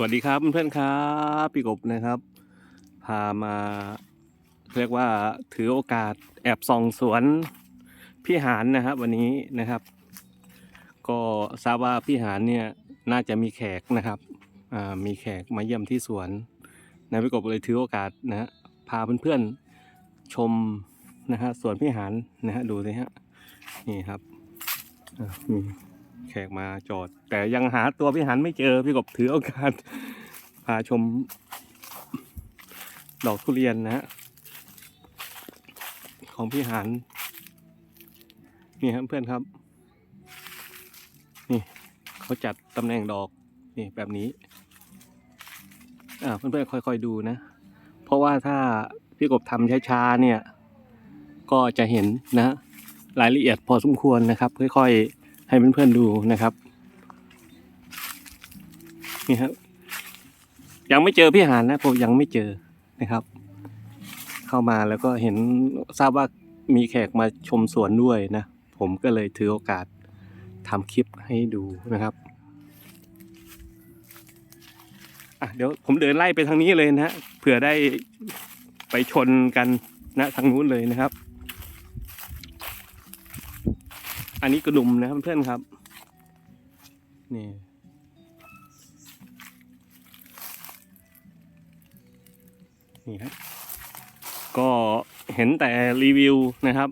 สวัสดีครับเพื่อนๆครับพี่กบนะครับ พามาเรียกว่าถือโอกาสแอบส่องสวนพี่หานนะครับ วันนี้นะครับ ก็ทราบว่าพี่หานเนี่ยน่าจะมีแขกนะครับมีแขกมาเยี่ยมที่สวนนะพี่กบเลยถือโอกาสนะฮะพาเพื่อนๆชมนะฮะสวนพี่หานนะฮะดูสิฮะนี่ครับมี แขกมาจอด แต่ยังหาตัวพี่หันไม่เจอพี่กบถือโอกาสพาชม ดอกทุเรียนนะฮะของพี่หันนี่ครับเพื่อนครับ นี่เขาจัดตำแหน่งดอกนี่แบบนี้ อ่าเพื่อนๆค่อย ๆดูนะ เพราะว่าถ้าพี่กบทำช้าๆเนี่ย ก็จะเห็นนะ รายละเอียดพอสมควรนะครับ ค่อยๆ ให้เพื่อนๆดูนะครับนี่ครับ ยังไม่เจอพี่หานนะผมยังไม่เจอนะครับ เข้ามาแล้วก็เห็นทราบว่ามีแขกมาชมสวนด้วยนะ ผมก็เลยถือโอกาสทำคลิปให้ดูนะครับอะเดี๋ยวผมเดินไล่ไปทางนี้เลยนะเผื่อได้ไปชนกันนะทางนู้นเลยนะครับ อันนี้กระดุมนะครับเพื่อนครับ นี่ นี่ครับ ก็เห็นแต่รีวิวนะครับ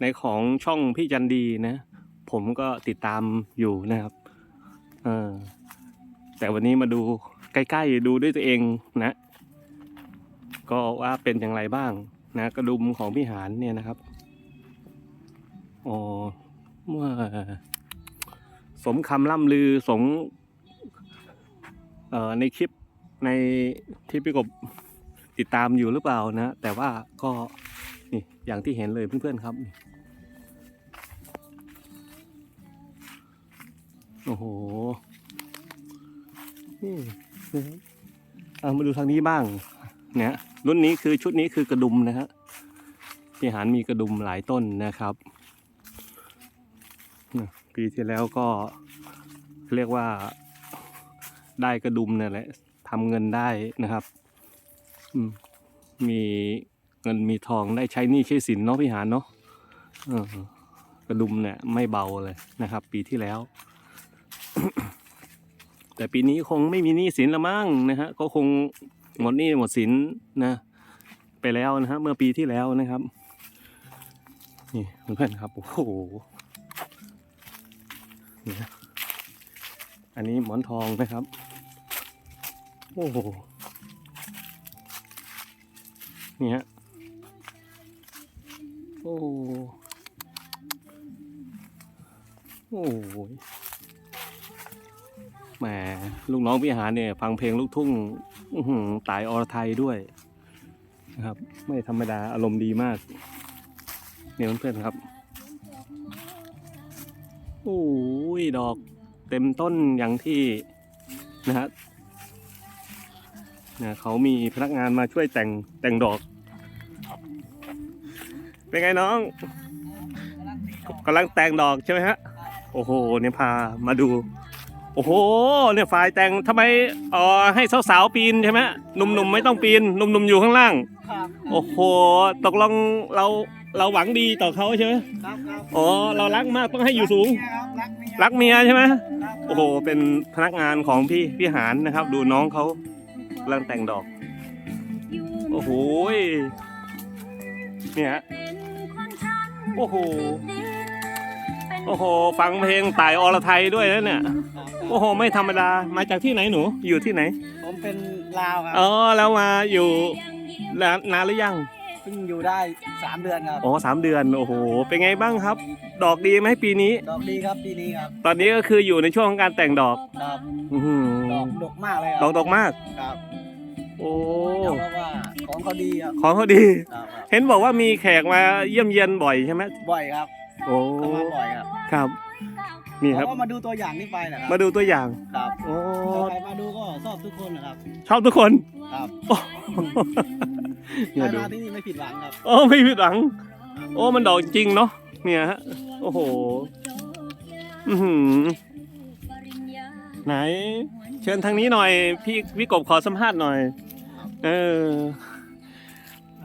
ในของช่องพี่จันดีนะ ผมก็ติดตามอยู่นะครับ เออแต่วันนี้มาดูใกล้ๆดูด้วยตัวเองนะ ก็ว่าเป็นอย่างไรบ้างนะ กระดุมของพี่หานเนี่ยนะครับอ๋อ สมคำล่ำลือสมอในคลิปในที่พี่กบติดตามอยู่หรือเปล่านะ แต่ว่าก็นี่อย่างที่เห็นเลยเพื่อนๆครับ โอ้โหนี่เอามาดูทางนี้บ้างเนี่ยรุ่นนี้คือชุดนี้คือกระดุมนะฮะพี่หารมีกระดุมหลายต้นนะครับ ปีที่แล้วก็เรียกว่าได้กระดุมเนั่นแหละทำเงินได้นะครับมีเงินมีทองได้ใช้หนี้ใช้สินเนาะพี่หารเนาะกระดุมเนี่ยไม่เบาเลยนะครับ ปีที่แล้ว แต่ปีนี้คงไม่มีหนี้สินละมั้งนะฮะก็คงหมดหนี้หมดสินนะ ไปแล้วนะฮะเมื่อปีที่แล้วนะครับ นี่เพื่อนครับโอ้โห นี่ยอันนี้หมอนทองนะครับ โอ้โห นี่ฮะ โอ้โหโอ้โหแหม ลูกน้องพี่หารเนี่ย ฟังเพลงลูกทุ่งตายอรไทยด้วยนะครับ ไม่ธรรมดาอารมณ์ดีมาก เนี่ยเพื่อนๆครับ โอ้ยดอกเต็มต้นอย่างที่นะฮะนะเขามีพนักงานมาช่วยแต่งแต่งดอก เป็นไงน้องกำลังแต่งดอกใช่ไหมฮะ โอ้โห เนี่ยพามาดู โอ้โห เนี่ยฝ่ายแต่งทำไมเอ๋อให้สาวๆปีนใช่ไหมหนุ่มๆไม่ต้องปีนหนุ่มๆอยู่ข้างล่างครับโอ้โห ตกลงเรา เราหวังดีต่อเขาใช่ไหมครับครับอ๋อ เรารักมากต้องให้อยู่สูง รักเมียครับรักเมียใช่ไหมครับโอ้โห เป็นพนักงานของพี่พี่หารนะครับ ดูน้องเขากำลังแต่งดอก โอ้โหยเนี่ยฮะโอ้โห โอ้โห ฟังเพลงต่ายอรไทยด้วยนะเนี่ยครับโอ้โห ไม่ธรรมดา มาจากที่ไหนหนู อยู่ที่ไหน ผมเป็นลาวครับอ๋อแล้วมาอยู่นานนานหรือยังเพิ่งอยู่ได้สามเดือนครับอ๋อสามเดือนโอ้โหเป็นไงบ้างครับ ดอกดีไหมปีนี้ ดอกดีครับปีนี้ครับตอนนี้ก็คืออยู่ในช่วงของการแต่งดอกครับอื้อหือดอกดกมากเลยคดรัอกดอกมาก ครับโอ้เพราะว่าของเขาดีครับของเขาดี ครับครับเห็นบอกว่ามีแขกมาเยี่ยมเยียนบ่อยใช่ไหมบ่อยครับโอ้เขามาบ่อยครับ ครับ นี่ครับเขาก็มาดูตัวอย่างนี่ไปนะครับมาดูตัวอย่าง ครับโอ้ ใครมาดูก็ชอบทุกคนนะครับชอบทุกคนครับโอ้ใคเนี่รยดู มาที่นี่ไม่ผิดหวังครับ โอ้ไม่ผิดหวัง โอ้มันดอกจริงเนาะเนี่ยฮะโอ้โหอือหือไหน เชิญทางนี้หน่อย พี่พี่กบขอสัมภาษณ์หน่อย เออ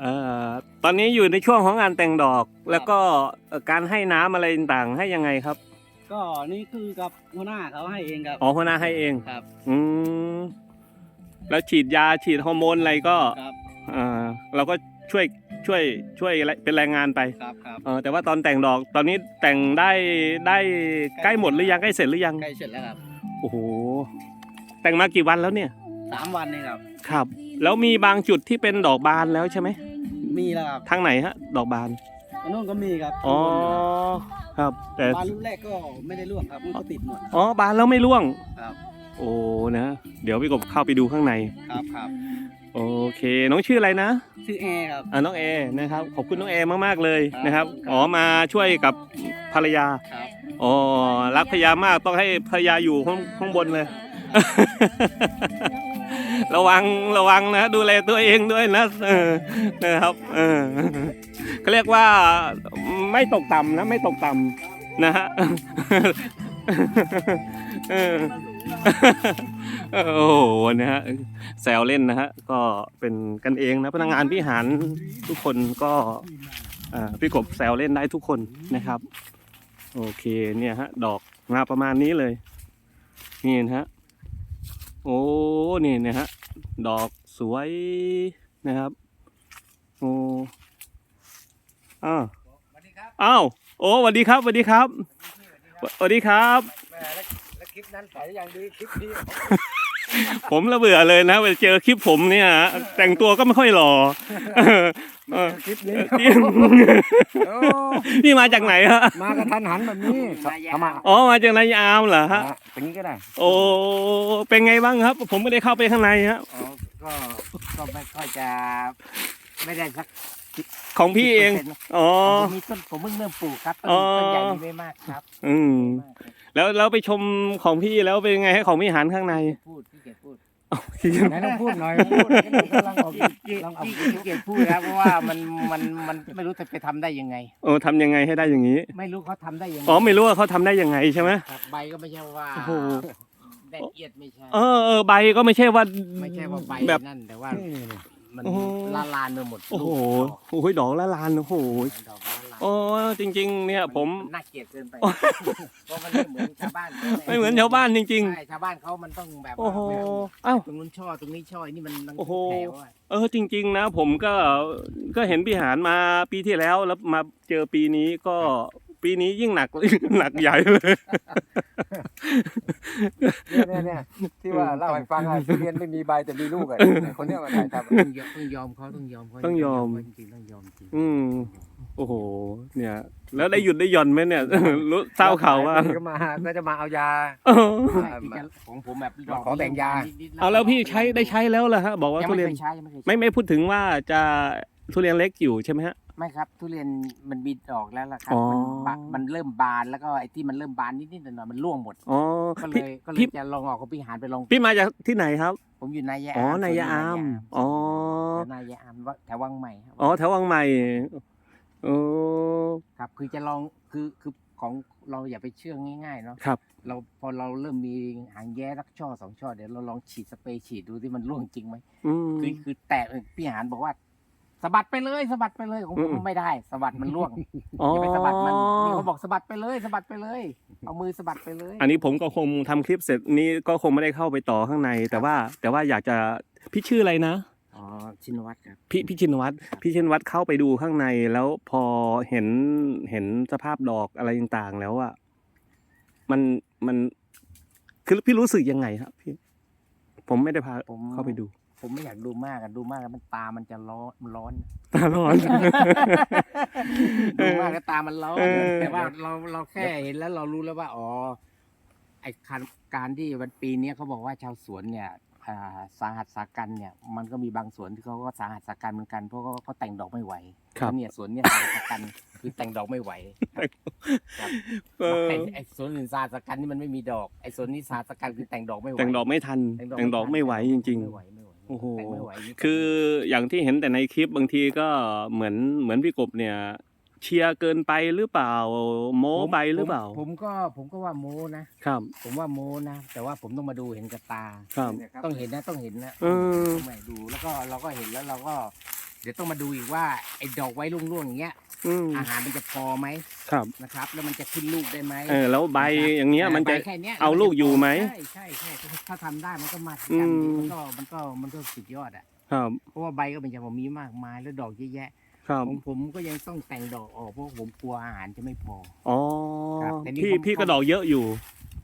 เอ่อตอนนี้อยู่ในช่วงของงานแต่งดอก แล้วก็เอ่อการให้น้ำอะไรต่างๆให้ยังไงครับ ก็นี่คือกับหัวหน้าเขาให้เองครับ อ๋อหัวหน้าให้เองครับ อืมแล้วฉีดยาฉีดฮอร์โมนอะไรก็ครับอ่าเราก็ช่วยช่วยช่วยเป็นแรงงานไปครับครับเออแต่ว่าตอนแต่งดอกตอนนี้แต่งได้ได้ใกล้หมดหรือยังใกล้เสร็จหรือยังใกล้เสร็จแล้วครับโอ้โหแต่งมากี่วันแล้วเนี่ยสามวันนี่ครับครับ แล้วมีบางจุดที่เป็นดอกบานแล้วใช่ไหมมีแล้วครับทางไหนฮะ ดอกบานอันนู้นก็มีครับอ๋อ ครับ แต่บานรุ่นแรกก็ไม่ได้ร่วงครับมันก็ติดหมด อ๋อบานแล้วไม่ร่วงครับ โอ้นะเดี๋ยวพี่กบเข้าไปดูข้างใน ครับครับโอเค น้องชื่ออะไรนะชื่อแอร์ครับ อ่าน้องเอนะครับขอบคุณน้องเอมากๆเลยครับนะครับครับอ๋อมาช่วยกับภรรยาครับ อ๋อรักภรรยามากต้องให้ภรรยาอยู่ข้างข้างบนเลย ระวังระวังนะ ดูแลตัวเองด้วยนะเออนะครับเออเขาเรียกว่าไม่ตกต่ำนะ ไม่ตกต่ำนะฮะเออโอ้โหนะฮะแซวเล่นนะฮะก็เป็นกันเองนะพนักงานพี่หารทุกคนก็พี่กบแซวเล่นได้ทุกคนนะครับ โอเคเนี่ยฮะดอกมาประมาณนี้เลย นี่นะฮะ โอ้นี่นะฮะดอกสวยนะครับโอ้อ้าวอ้าวโอ้สวัสดีครับสวัสดีครับสวัสดีครับแหม่แล้วแล้วคลิปนั้นใส่อย่างดีคลิปนี้ ผมระเบื่อเลยนะไปเจอคลิปผมเนี่ย แต่งตัวก็ไม่ค่อยหล่อเออเออคลิปนี้นี่โอ้นี่มาจากไหนฮะมากระทันหันแบบนี้ทำไมอ๋อมาจากนายอามเหรอฮะเป็นนี้ก็ได้ โอ้เป็นไงบ้างครับ ผมไม่ได้เข้าไปข้างในฮะอ๋อก็ก็ไม่ค่อยจะไม่ได้สักของพี่เอง10%อ๋อผมมีต้นผมเพิ่งเริ่มปลูกครับต้นอ๋อต้นใหญ่นี่ไม่มากครับ อืมไม่มากครับ แล้วแล้วไปชมของพี่แล้วเป็นไงให้ของพี่หันข้างในพูดพี่เกียรติพูดพี่ไหนลองพูดหน่อยพูดลองเอาลองเอาพี่เกียรติพูดนะเพราะว่ามันมันมันไม่รู้จะไปทำได้ยังไงโอ้ทำยังไงให้ได้อย่างนี้ไม่รู้เขาทำได้ยังไงอ๋อไม่รู้ว่าเขาทำได้ยังไงใช่ไหม ครับใบก็ไม่ใช่ว่าโอ้โหแดดเอียดไม่ใช่เออเออใบก็ไม่ใช่ว่า ไม่ใช่ว่าใบแบบ นั่นแต่ว่า มันโอ้โหละลานไปหมดโอ้โหลูกโอ้ยดอกละลานโอ้โหดอกละลานโอ้จริง ๆ เนี่ยผม นน่าเกลียดเกินไปเพราะมันไม่เหมือนชาวบ้านขาไม่เหมือนชาวบ้านจริง ใช่ชาวบ้านเขามันต้องแบบๆ โอ้โหว่าเอ้า ตรงนู้นช่อตรงนี้ช่อนี่มันมันโอ้โห แถวอะเออจริง ๆ นะ ผมก็ก็เห็นพี่หารมาปีที่แล้วแล้วมาเจอปีนี้ก็ ปีนี้ยิ่งหนัก หนักใหญ่เลยเนี่ยเนี่ยที่ว่าเล่าให้ฟังอะทุเรียนไม่มีใบแต่มีลูกอะคนเนี้ยมาถ่ายทำต้องยอมต้องยอมเขาต้องยอมเขาต้องยอม จริงๆต้องยอมจริงอืม โอ้โห เนี่ย แล้วได้หยุดได้หย่อนไหมเนี่ย รู้เศร้าข่าวว่า ก็มาก็จะมาเอายาเออใช่ที่จะของผมแบบดอกขอแบ่งยาเอาแล้วพี่ใช้ได้ใช้แล้วเหรอฮะ บอกว่ายังทุไม่เรียน เคยใช้ยังไม่เคยใช้ไม่ไม่พูดถึงว่าจะทุเรียนเล็กอยู่ใช่ไหมฮะ ไม่ครับ ทุเรียนมันมีดอกแล้วล่ะครับ อ๋อ มันบะมันเริ่มบานแล้วก็ไอ้ที่มันเริ่มบานนิดๆหน่อยๆมันร่วงหมด อ๋อก็เลพี่ ยก็เลพี่ ยจะลองออกกับพี่หานไปลอง พี่มาจากที่ไหนครับ ผมอยู่นายยะอ๋อนายอามอ๋อนายยะอามว่าแถววังใหม่ครับอ๋อแถววังใหม่โอ้ครับ คือจะลองคือคือของเราอย่าไปเชื่อง่ายๆเนาะครับ เราพอเราเริ่มมีหางแย้สักช่อสองช่อเดี๋ยวเราลองฉีดสเปรย์ฉีดดูที่มันร่วงจริงไหมอืมคือคือแตะพี่หานบอกว่า สะบัดไปเลยสะบัดไปเลยของผอืมม ไม่ได้สะบัดมันร่วงอ๋ออย่าไปสะบัดมันนี่เขาบอกสะบัดไปเลยสะบัดไปเลย เอามือสะบัดไปเลย อันนี้ผมก็คงทำคลิปเสร็จนี้ก็คงไม่ได้เข้าไปต่อข้างใน แต่ว่าแต่ว่าอยากจะพี่ชื่ออะไรนะ อ๋อชินวัตรครับ พี่พี่ชินวัตรพี่ชินวัตรเข้าไปดูข้างในแล้วพอเห็นเห็นสภาพดอกอะไรต่างๆ แล้วอะมันมันคือพี่รู้สึกยังไงครับพี่ผมไม่ได้พาผม เข้าไปดู ผมไม่อยากดูมากอะดูมากแล้วมันตามันจะร้อนมันร้อน ตาร้อน ดูมากแล้วตามันร้อนเออ แต่ว่าเราเราแค่เห็นแล้วเรารู้แล้วว่าอ๋อไอการการที่วันปีเนี้ยเขาบอกว่าชาวสวนเนี่ยอ่าสาหัสสากันเนี่ย มันก็มีบางสวนที่เขาก็สาหัสสากันเหมือนกันเพราะเขาเขาแต่งดอกไม่ไหวครับ เนี่ยสวนเนี่ยสาหัสสากันคือแต่งดอกไม่ไหวครับเออไอ้ไอสวนอื่นสาหัสสากันนี่มันไม่มีดอกไอสวนนี้สาหัสสากันคือแต่งดอกไม่ไหว แต่งดอกไม่ทัน แต่งดอกไม่ไหวจริง ไม่ไหวไม่ไหว โอ้โหแต่งไม่ไหวนี่ๆคืออย่างที่เห็นแต่ในคลิปบางทีก็เหมือนเหมือนพี่กบเนี่ย เชียร์เกินไปหรือเปล่า โม้ไปหรือเปล่าผมผมก็ผมก็ว่าโม้นะ ครับ ผมว่าโม้นะ แต่ว่าผมต้องมาดูเห็นกับตา ครับต้องเห็นนะต้องเห็นนะเออต้องไปดูแล้วก็เราก็เห็นแล้วเราก็ เดี๋ยวต้องมาดูอีกว่าไอ้ดอกไว้ร่วงๆอย่างเงี้ย อืมอาหารมันจะพอไหมครับ นะครับ แล้วมันจะขึ้นลูกได้ไหมเออ แล้วใบอย่างเงี้ยมันจะ ใบแค่นี้ยเอาลูกอยู่ไหมใช่ใช่ใช่ถ้าทำได้มันก็มาอืกันมมันก็มันก็มันก็สุดยอดอะครับเพราะว่าใบก็เป็นอย่างผมมีมากมายแล้วดอกเยอะแยะครับผมผมก็ยังต้องแต่งดอกออกเพราะผมกลัวอาหารจะไม่พอ อ๋อครับแต่นี่พี่ผม พี่ก็ดอกเยอะอยู่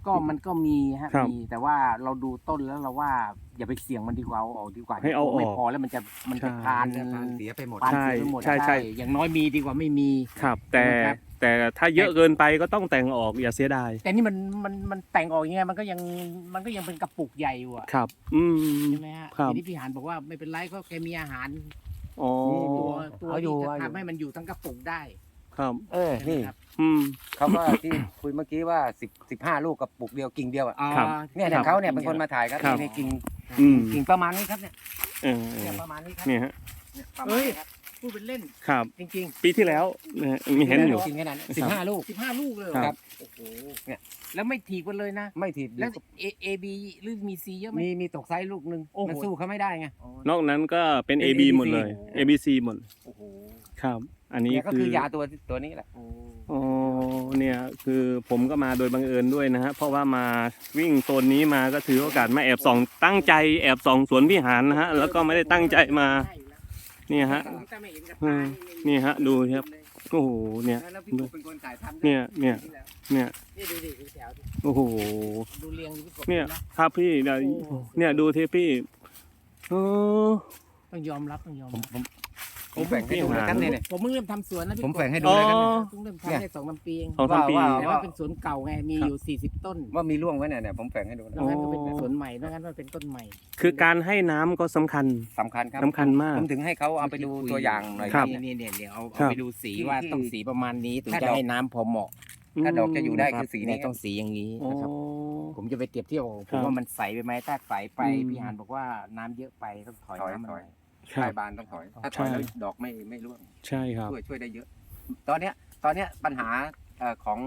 ก็มันก็มีฮะครับมีแต่ว่าเราดูต้นแล้วเราว่า อย่าไปเสี่ยงมันดีกว่าเอาออกดีกว่าให้เอาออกไม่พอแล้วมันจะมันจะใช่ทานเสียไปหมดปานใช่เสียไปหมดใช่ใช่ อย่างน้อยมีดีกว่าไม่มี ครับแต่นะครับ แต่ถ้าเยอะเกินไปก็ต้องแต่งออกอย่าเสียดายแต่นี่มันมันมันแต่งออกยังไงมันก็ยังมันก็ยังเป็นกระปุกใหญ่อยู่อะครับ อืม ใช่ไหมฮะครับ ทีนี้พี่หานบอกว่าไม่เป็นไรก็แกมีอาหารอ๋อ ตัวตัวเอาอยู่ที่จะเอาอยู่ ทำให้มันอยู่ทั้งกระปุกได้ ครับ เออนี่ใช่ไหมครับอืม เขาก็ที่คุยเมื่อกี้ว่าสิบสิบห้าลูกกับปุกเดียวกิ่งเดียวอะอ๋อครับ เนี่ยครัเนี่ยบเขาเนี่ยเป็นคนมาถ่ายครับครับในกิ่งอืมกิ่งประมาณนี้ครับเนี่ยเออเอเนี่ยอประมาณนี้ครับเนี่ยฮะ เนี่ยประมาณเอ้ยนี้ครับ พูดเป็นเล่น ครับ จริงปีที่แล้วนะฮะมีๆเห็นอยู่ กิ่งขนาดสิบห้าลูกสิบห้าลูกเลยเหครับ โอ้โหเนี่ยแล้วไม่ถีบกันเลยนะ ไม่ถีบแล้วเอเอบีหรือมีซีเยอะไหม มีมีตกไซส์ลูกหนึ่งโอ้โห มันสู้เขาไม่ได้ไงนอกนั้นก็เป็น เป็น AB หมดเลย โอ้ ABC หมดโอ้โหครับ อันนี้เนี่ยก็คืคืออยาตัวตัวนี้แหละ โอ้อ๋อเนี่ยคือผมก็มาโดยบังเอิญด้วยนะฮะเพราะว่ามาวิ่งโซนนี้มาก็ถือโอกาสมาแอบส่องตั้งใจแอบส่องสวนพิหารนะฮะแล้วก็ไม่ได้ตั้งใจมา ใช่อยู่แล้ว เนี่ยฮะถ้าไม่เห็นกับอืตามนี่ฮะดูครับ โอ้โหเนี่ย แล้วพี่ปุ๊กเป็นคนถ่ายทำเนี่ยเนี่ย เนี่ย นี่ดูดิดูแถวดิโอ้โห ดูเรียงดูพี่กบเนี่ยนะครับพี่เดี๋ยวโอ้เนี่ยดูที่พี่เออต้องยอมรับต้องยอมผมรับผม ผมแบ่งให้ดูนะครับเนี่ยเนี่ยผมเพิ่งเริ่มทำสวนนะพี่ผมกบแบ่งให้ดูเลยครับอ๋อเพิ่งเริ่มเนี่ยทำได้สองสามปีเองสองสามปี ว่า แต่ว่าเป็นสวนเก่าไงมีอยู่สี่สิบต้นว่ามีร่วงไว้เนี่ยเนี่ยผมแบ่งให้ดูนนะอกนั้นก็เป็นอ๋อสวนใหม่นอกนั้นก็เป็นต้นใหม่ คือการให้น้ำก็สำคัญสำคัญครับ สำคัญมาก ผมถึงให้เขาเอาไปดูตัวอย่างหน่อยครับเนี่ยนี่เนี่ยเดี๋ยวเอาครัเอาบไปดูสีที่ว่าที่ต้องสีประมาณนี้ถึงถ้าจะดอกให้น้ำพอเหมาะถ้าดอกจะอยู่ได้นะรับคือสีนี้เนี่ยต้องสีอย่างนี้อ๋อนะครับ ผมจะไปเปรียบเทียบกับคผรับมว่ามันใสไปไหมถ้าใสไปอืม พี่หานบอกว่าน้ำเยอะไปต้องถอยถอยน้ำมันถอย หน่อยคใต้รับบานต้องถอย ถ้าใช่ถอยแล้วดอกไม่ไม่ร่วง ใช่ครับ ช่วยช่วยได้เยอะ ตอนเนี้ยตอนเนี้ยปัญหาเอ่อของ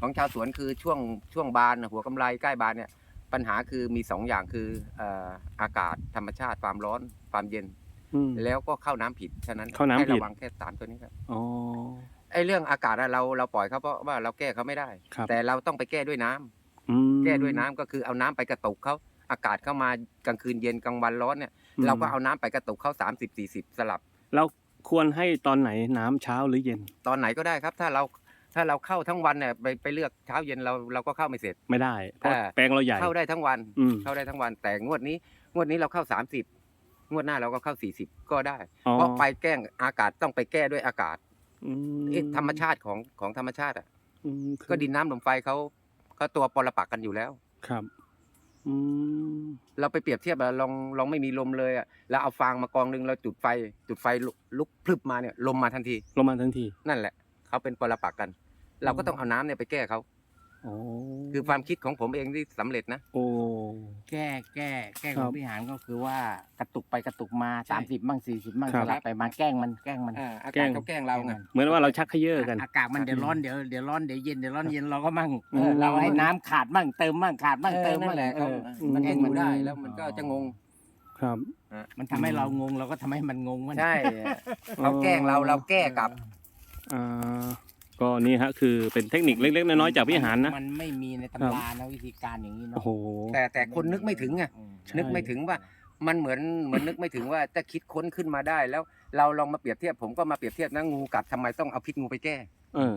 ของชาวสวนคือช่วงช่วงบานน่ะหัวกำไรใกล้บานเนี่ยปัญหาคือมีสองอย่างคือเอ่ออากาศธรรมชาติความร้อนความเย็น อืม แล้วก็เข้าน้ำผิดฉะนั้นเข้าน้ำผิด ให้ระวังแค่สามตัวนี้ครับอ๋อไอ้เรื่องอากาศอะเราเราปล่อยเขาเพราะว่าเราแก้เขาไม่ได้ ครับแต่เราต้องไปแก้ด้วยน้ำอืมแก้ด้วยน้ำก็คือเอาน้ำไปกระตุกเขาอากาศเข้ามากลางคืนเย็นกลางวันร้อนเนี่ย เราก็เอาน้ำไปกระตุกเขาสามสิบสี่สิบสลับแล้วควรให้ตอนไหนน้ำเช้าหรือเย็น ตอนไหนก็ได้ครับ ถ้าเราถ้าเราเข้าทั้งวันเนี่ยไปไปเลือกเช้าเย็นเราเราก็เข้าไม่เสร็จไม่ได้เพราะเออแปลงเราใหญ่เข้าได้ทั้งวันอืมเข้าได้ทั้งวันแต่งวดนี้งวดนี้เราเข้าสามสิบงวดหน้าเราก็เข้าสี่สิบก็ได้อ๋อเพราะไปแกล้งอากาศต้องไปแก้ด้วยอากาศอืมเอ๊ะธรรมชาติของของธรรมชาติอะอืมคือก็ดินน้ำลมไฟเขาเขาตัวปรปักษ์กันอยู่แล้วครับ อืมเราไปเปรียบเทียบอะลองลองไม่มีลมเลยอะแล้วเอาฟางมากองหนึ่งเราจุดไฟ จุดไฟลุกลุกพลึบมาเนี่ยลมมาทันที ลงมาทันที นั่นแหละเขาเป็นปรปักษ์กัน เราก็ต้องเอาน้ำเนี่ยไปแก้เขา อ๋อคือความคิดของผมเองที่สำเร็จนะ โอ้ แก้แก้แก้คขรัอบงพี่หานก็คือว่ากระตุกไปกระตุกมาใช่ สามสิบมั่งสี่สิบมั่งครัสบลับไปมาแกล้งมันแกล้งมัน อ่าอาแกล้กาศงเขาแกล้งเราไง เหมือนว่าเราชักเขย่อกัน อากาศมันเดี๋ยวร้อนเดี๋ยวเดี๋ยวร้อนเดี๋ยวเย็นเดี๋ยวร้อนเย็นเราก็มั่งอืมเราให้น้ำขาดมั่งเติมมั่งขาดมั่งเออเติมนั่มั่งนแหละเออเขามันแกล้งอยู่ได้แล้วมันก็จะงง ครับ มันทำให้เรางงเราก็ทำให้มันงงมัน ใช่ เขาแกล้งเราเราแก้กลับ อ่า ก็นี่ฮะคือเป็นเทคนิคเล็กๆน้อยๆจากพี่หานนะ มันไม่มีในตำรานะวิธีการอย่างนี้เนาะโอ้โห แต่แต่คนนึกไม่ถึงไงอืมใช่ นึกไม่ถึงว่ามันเหมือนเหมือนนึกไม่ถึงว่าจะคิดค้นขึ้นมาได้ แล้วเราลองมาเปรียบเทียบผมก็มาเปรียบเทียบนะงูกัดทำไมต้องเอาพิษงูไปแก้ เออ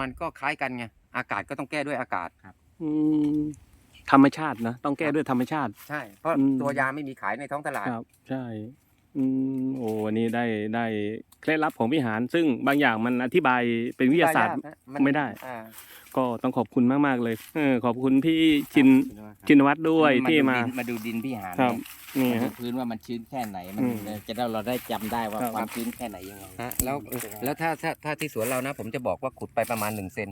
มันก็คล้ายกันไงอากาศก็ต้องแก้ด้วยอากาศอืมธรรมชาตินะ ต้องแก้ด้วยธรรมชาติ ใช่ เพราะอืม ตัวยาไม่มีขายในท้องตลาด ครับ ใช่ อืมโอ้วันนี้ได้ได้เคล็ดลับของพี่หานซึ่งบางอย่างมันอธิบายเป็นวิทยาศาสตร์ยกนะนไม่ได้ อ่าก็ต้องขอบคุณมาก ๆ เลยเออขอบคุณพี่ชินชินวัตรด้วยที่มาดูดินมาดูดินพี่หานครับนี่เนี่ยมาดูฮะ พื้นว่ามันชื้นแค่ไหนมันอืมจะได้เราได้จำได้ว่าครับ ความชื้นแค่ไหนยังไงฮะแล้วแล้วถ้าถ้าถ้าที่สวนเรานะ ผมจะบอกว่าขุดไปประมาณ1เซน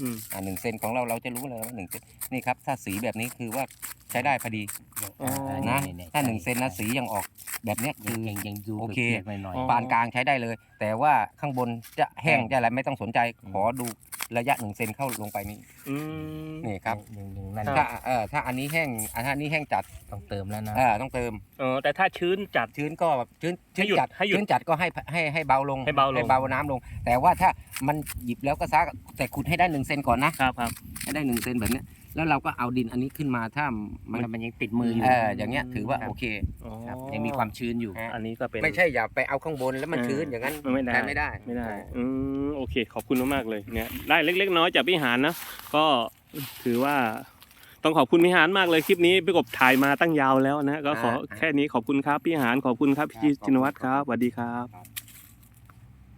อืมอ่าหนึ่งเซนของเราเราจะรู้เลยว่าหนึ่งเซนนี่ครับถ้าสีแบบนี้คือว่าใช้ได้พอดีอ๋อ นะถ้าหนึ่งเซนนะสียังออกแบบเนี้ยยัคืงอยังยังดูโอเคปียกๆหน่อยอ๋อปานกลางใช้ได้เลย แต่ว่าข้างบนจะแห้งจะอะไรไม่ต้องสนใจ ขอดู ระยะหนึ่งเซนเข้าลงไปนี่อืม นี่ครับยังยังนั่นครัถ้าบ เออถ้าอันนี้แห้งอะถ้าอันนี้แห้งจัดต้องเติมแล้วนะเออต้องเติม เออแต่ถ้าชื้นจัด ชื้นก็ชื้นชื้นให้หยุดจัดให้หยุดชื้นจัดก็ให้ให้ให้เบาลงให้เบาลงให้เบาน้ำลง แต่ว่าถ้ามันหยิบแล้วก็ซักแต่ขุดให้ได้หนึ่งเซนก่อนนะครับครับให้ได้หนึ่งเซนแบบเนี้ย แล้วเราก็เอาดินอันนี้ขึ้นมาถ้ามัมันนมันยังติดมืออยู่ เอออย่างเงี้ยถือว่าครับ โอเคอ๋อครับยังมีความชื้นอยู่ฮะอันนี้ก็เป็น ไม่ใช่อย่าไปเอาข้างบนแล้วมันเออชื้นอย่างนั้นไม่ได้ ใช้ไม่ได้ ไม่ได้อืมโอเค ขอบคุณมากๆเลยเนี่ยได้เล็ก ๆ น้อยจากพี่หานนะก็ถือว่าต้องขอบคุณพี่หานมากเลยคลิปนี้พี่กบถ่ายมาตั้งยาวแล้วนะก็ขออ่า แค่นี้ขอบคุณครับพี่หานขอบคุณครับพี่ครับจินวัตรครับสวัสดีครับ ครับ